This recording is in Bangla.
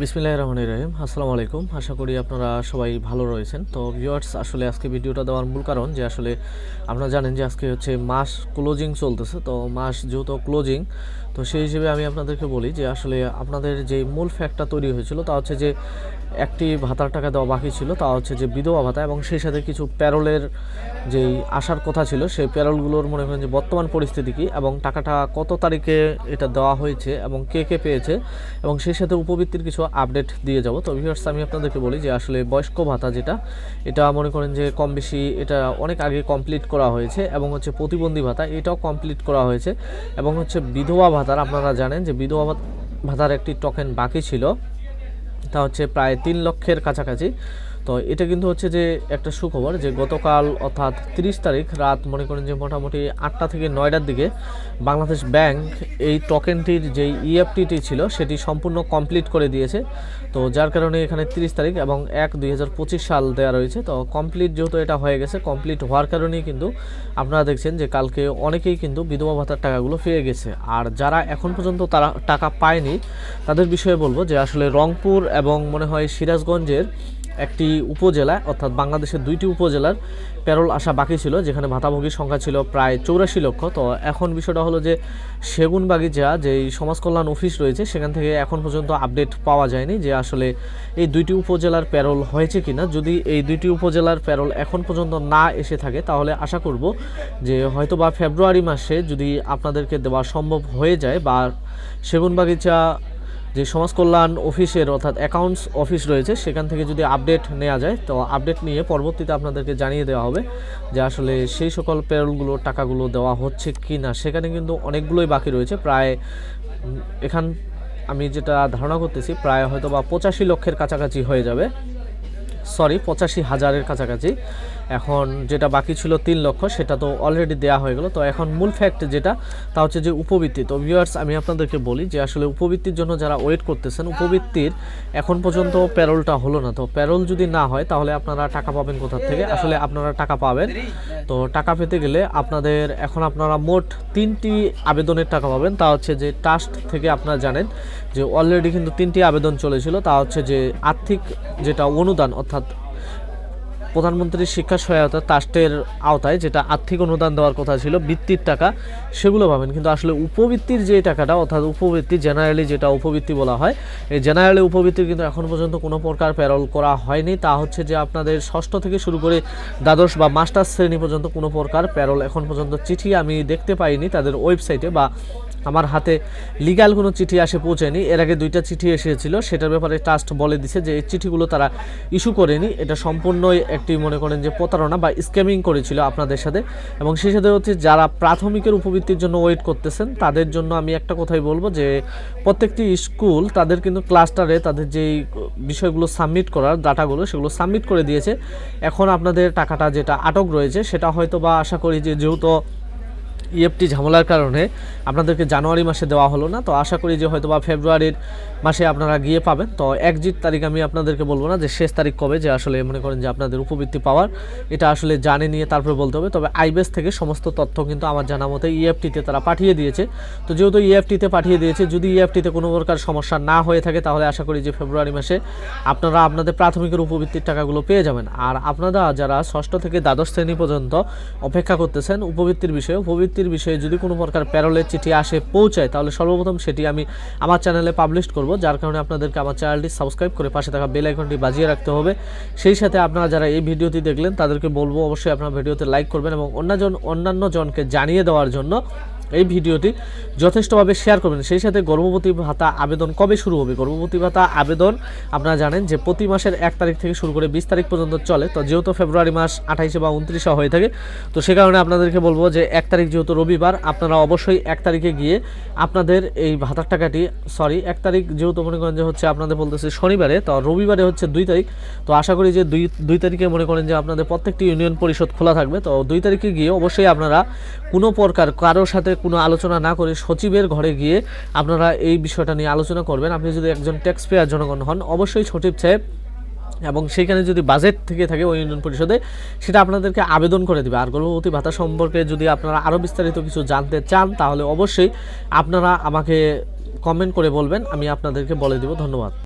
বিসমিল্লাহ রহমান রহিম। আসসালামু আলাইকুম। আশা করি আপনারা সবাই ভালো রয়েছেন। তো ভিউয়ার্স আসলে আজকে ভিডিওটা দেওয়ার মূল কারণ যে আসলে আপনারা জানেন যে আজকে হচ্ছে মাস ক্লোজিং চলতেছে। তো মাস যেহেতু ক্লোজিং তো সেই হিসেবে আমি আপনাদেরকে বলি যে আসলে আপনাদের যে মূল ফ্যাক্টটা তৈরি হয়েছিল তা হচ্ছে যে একটি ভাতার টাকা দেওয়া বাকি ছিল, তা হচ্ছে যে বিধবা ভাতা এবং সেই সাথে কিছু প্যারোলের যেই আসার কথা ছিল, সেই প্যারোলগুলোর মনে করেন যে বর্তমান পরিস্থিতি কী এবং টাকাটা কত তারিখে এটা দেওয়া হয়েছে এবং কে কে পেয়েছে এবং সেই সাথে উপবৃত্তির কিছু আপডেট দিয়ে যাব। তো ভিউয়ার্স আমি আপনাদেরকে বলি যে আসলে বয়স্ক ভাতা যেটা, এটা মনে করেন যে কম বেশি এটা অনেক আগে কমপ্লিট করা হয়েছে এবং হচ্ছে প্রতিবন্ধী ভাতা এটাও কমপ্লিট করা হয়েছে এবং হচ্ছে বিধবা ভাতার আপনারা জানেন যে বিধবা ভাত- ভাতার একটি টোকেন বাকি ছিল। তা হচ্ছে প্রায় তিন লক্ষের কাছাকাছি। তো এটা কিন্তু হচ্ছে যে একটা সুখবর যে গতকাল অর্থাৎ তিরিশ তারিখ রাত মনে করেন যে মোটামুটি আটটা থেকে নয়টার দিকে বাংলাদেশ ব্যাংক এই টোকেনটির যেই ইএফটিটি ছিল সেটি সম্পূর্ণ কমপ্লিট করে দিয়েছে। তো যার কারণে এখানে তিরিশ তারিখ এবং এক দুই সাল দেওয়া রয়েছে। তো কমপ্লিট যেহেতু এটা হয়ে গেছে কমপ্লিট হওয়ার কারণেই কিন্তু আপনারা দেখছেন যে কালকে অনেকেই কিন্তু বিধবা ভাতার টাকাগুলো পেয়ে গেছে। আর যারা এখন পর্যন্ত তারা টাকা পায়নি, তাদের বিষয়ে বলব যে আসলে রংপুর এবং মনে হয় সিরাজগঞ্জের একটি উপজেলা, অর্থাৎ বাংলাদেশের দুইটি উপজেলার প্যারোল আসা বাকি ছিল, যেখানে ভাতাভোগীর সংখ্যা ছিল প্রায় চৌরাশি লক্ষ। তো এখন বিষয়টা হলো যে সেগুনবাগিচা যেই সমাজ কল্যাণ অফিস রয়েছে, সেখান থেকে এখন পর্যন্ত আপডেট পাওয়া যায়নি যে আসলে এই দুইটি উপজেলার প্যারোল হয়েছে কিনা। যদি এই দুইটি উপজেলার প্যারোল এখন পর্যন্ত না এসে থাকে, তাহলে আশা করব যে হয়তো বা ফেব্রুয়ারি মাসে যদি আপনাদেরকে দেওয়া সম্ভব হয়ে যায় বা সেগুনবাগিচা যে সমাজ কল্যাণ অফিসের অর্থাৎ অ্যাকাউন্টস অফিস রয়েছে, সেখান থেকে যদি আপডেট নেওয়া যায়, তো আপডেট নিয়ে পরবর্তীতে আপনাদেরকে জানিয়ে দেওয়া হবে যে আসলে সেই সকল প্যারোলগুলো টাকাগুলো দেওয়া হচ্ছে কি না সেখানে কিন্তু অনেকগুলোই বাকি রয়েছে। প্রায় এখান আমি যেটা ধারণা করতেছি, প্রায় হয়তো বা পঁচাশি লক্ষের কাছাকাছি হয়ে যাবে। সরি পঁচাশি হাজারের কাছাকাছি। এখন যেটা বাকি ছিল তিন লক্ষ, সেটা তো অলরেডি দেওয়া হয়ে গেল। তো এখন মূল ফ্যাক্ট যেটা, তা হচ্ছে যে উপবৃত্তি। তো ভিউয়ার্স আমি আপনাদেরকে বলি যে আসলে উপবৃত্তির জন্য যারা ওয়েট করতেছেন, উপবৃত্তির এখন পর্যন্ত প্যারোলটা হলো না। তো প্যারোল যদি না হয়, তাহলে আপনারা টাকা পাবেন কোথা থেকে? আসলে আপনারা টাকা পাবেন। তো টাকা পেতে গেলে আপনাদের, এখন আপনারা মোট তিনটি আবেদনের টাকা পাবেন। তা হচ্ছে যে ট্রাস্ট থেকে আপনারা জানেন যে অলরেডি কিন্তু তিনটি আবেদন চলেছিল। তা হচ্ছে যে আর্থিক যেটা অনুদান, অর্থাৎ প্রধানমন্ত্রীর শিক্ষা সহায়তা ট্রাস্টের আওতায়, যেটা আর্থিক অনুদান দেওয়ার কথা ছিল, বৃত্তির টাকা, সেগুলো পাবেন। কিন্তু আসলে উপবৃত্তির যে টাকাটা, অর্থাৎ উপবৃত্তি জেনারেলি যেটা উপবৃত্তি বলা হয়, এই জেনারেলি উপবৃত্তির কিন্তু এখন পর্যন্ত কোনো প্রকার প্যারল করা হয়নি। তা হচ্ছে যে আপনাদের ষষ্ঠ থেকে শুরু করে দ্বাদশ বা মাস্টার্স শ্রেণি পর্যন্ত কোনো প্রকার প্যারল এখন পর্যন্ত চিঠি আমি দেখতে পাইনি তাদের ওয়েবসাইটে বা আমার হাতে লিগ্যাল কোনো চিঠি আসে পৌঁছায়নি। এর আগে দুইটা চিঠি এসেছিল, সেটার ব্যাপারে ট্রাস্ট বলে দিছে যে, এই চিঠিগুলো তারা ইস্যু করেনি। এটা সম্পূর্ণই একটি মনে করেন যে প্রতারণা বা স্ক্যামিং করেছিল আপনাদের সাথে। এবং সেই সাথে হচ্ছে যারা প্রাথমিকের উপবৃত্তির জন্য ওয়েট করতেছেন, তাদের জন্য আমি একটা কথাই বলব যে, প্রত্যেকটি স্কুল তাদের কিন্তু ক্লাস্টারে তাদের যেই বিষয়গুলো সাবমিট করার ডাটাগুলো সেগুলো সাবমিট করে দিয়েছে। এখন আপনাদের টাকাটা যেটা আটক রয়েছে, সেটা হয়তো বা আশা করি যে, যেহেতু ইএফটি ঝামেলার কারণে আপনাদেরকে জানুয়ারি মাসে দেওয়া হলো না, তো আশা করি যে হয়তো বা ফেব্রুয়ারির মাসে আপনারা গিয়ে পাবেন। তো একজিট তারিখ আমি আপনাদেরকে বলব না যে শেষ তারিখ কবে, যে আসলে মনে করেন যে আপনাদের উপবৃত্তি পাওয়ার, এটা আসলে জানে নিয়ে তারপরে বলতে হবে। তবে আইবেস থেকে সমস্ত তথ্য কিন্তু আমার জানা মতে ইএফটিতে তারা পাঠিয়ে দিয়েছে। তো যেহেতু ইএফটিতে পাঠিয়ে দিয়েছে, যদি ইএফটিতে কোনো প্রকার সমস্যা না হয়ে থাকে, তাহলে আশা করি যে ফেব্রুয়ারি মাসে আপনারা আপনাদের প্রাথমিকের উপবৃত্তির টাকাগুলো পেয়ে যাবেন। আর আপনারা যারা ষষ্ঠ থেকে দ্বাদশ শ্রেণি পর্যন্ত অপেক্ষা করতেছেন উপবৃত্তির বিষয়ে, উপবৃত্তির বিষয়ে যদি কোনো প্রকার প্যারোলের চিঠি আসে, পৌঁছায়, তাহলে সর্বপ্রথম সেটি আমি আমার চ্যানেলে পাবলিশ করব, যার কারণে আপনাদেরকে আমার চ্যানেলটি সাবস্ক্রাইব করে পাশে থাকা বেল আইকনটি বাজিয়ে রাখতে হবে। সেই সাথে আপনারা যারা এই ভিডিওটি দেখলেন, তাদেরকে বলব অবশ্যই আপনারা ভিডিওতে লাইক করবেন এবং অন্যজন, অন্যান্য জনকে জানিয়ে দেওয়ার জন্য এই ভিডিওটি যথেষ্টভাবে শেয়ার করবেন। সেই সাথে গর্ভবতী ভাতা আবেদন কবে শুরু হবে? গর্ভবতী ভাতা আবেদন আপনারা জানেন যে প্রতি মাসের এক তারিখ থেকে শুরু করে বিশ তারিখ পর্যন্ত চলে। তো যেহেতু ফেব্রুয়ারি মাস আঠাইশে বা উনত্রিশে হয়ে থাকে, তো সে কারণে আপনাদেরকে বলব যে এক তারিখ যেহেতু রবিবার, আপনারা অবশ্যই এক তারিখে গিয়ে আপনাদের এই ভাতার টাকাটি সরি এক তারিখ যেহেতু মনে করেন যে হচ্ছে আপনাদের বলতেছে শনিবারে, তো রবিবারে হচ্ছে দুই তারিখ। তো আশা করি যে দুই দুই তারিখে মনে করেন যে আপনাদের প্রত্যেকটি ইউনিয়ন পরিষদ খোলা থাকবে। তো দুই তারিখে গিয়ে অবশ্যই আপনারা কোনো প্রকার কারোর সাথে কোনো আলোচনা না করে সচিবের ঘরে গিয়ে আপনারা এই বিষয়টা নিয়ে আলোচনা করবেন। আপনি যদি একজন ট্যাক্স পেয়ার জনগণ হন, অবশ্যই সচিব সাহেব এবং সেখানে যদি বাজেট থেকে থাকে ওই ইউনিয়ন পরিষদে, সেটা আপনাদেরকে আবেদন করে দেবে। আর গর্ভবতী ভাতা সম্পর্কে যদি আপনারা আরও বিস্তারিত কিছু জানতে চান, তাহলে অবশ্যই আপনারা আমাকে কমেন্ট করে বলবেন, আমি আপনাদেরকে বলে দেব। ধন্যবাদ।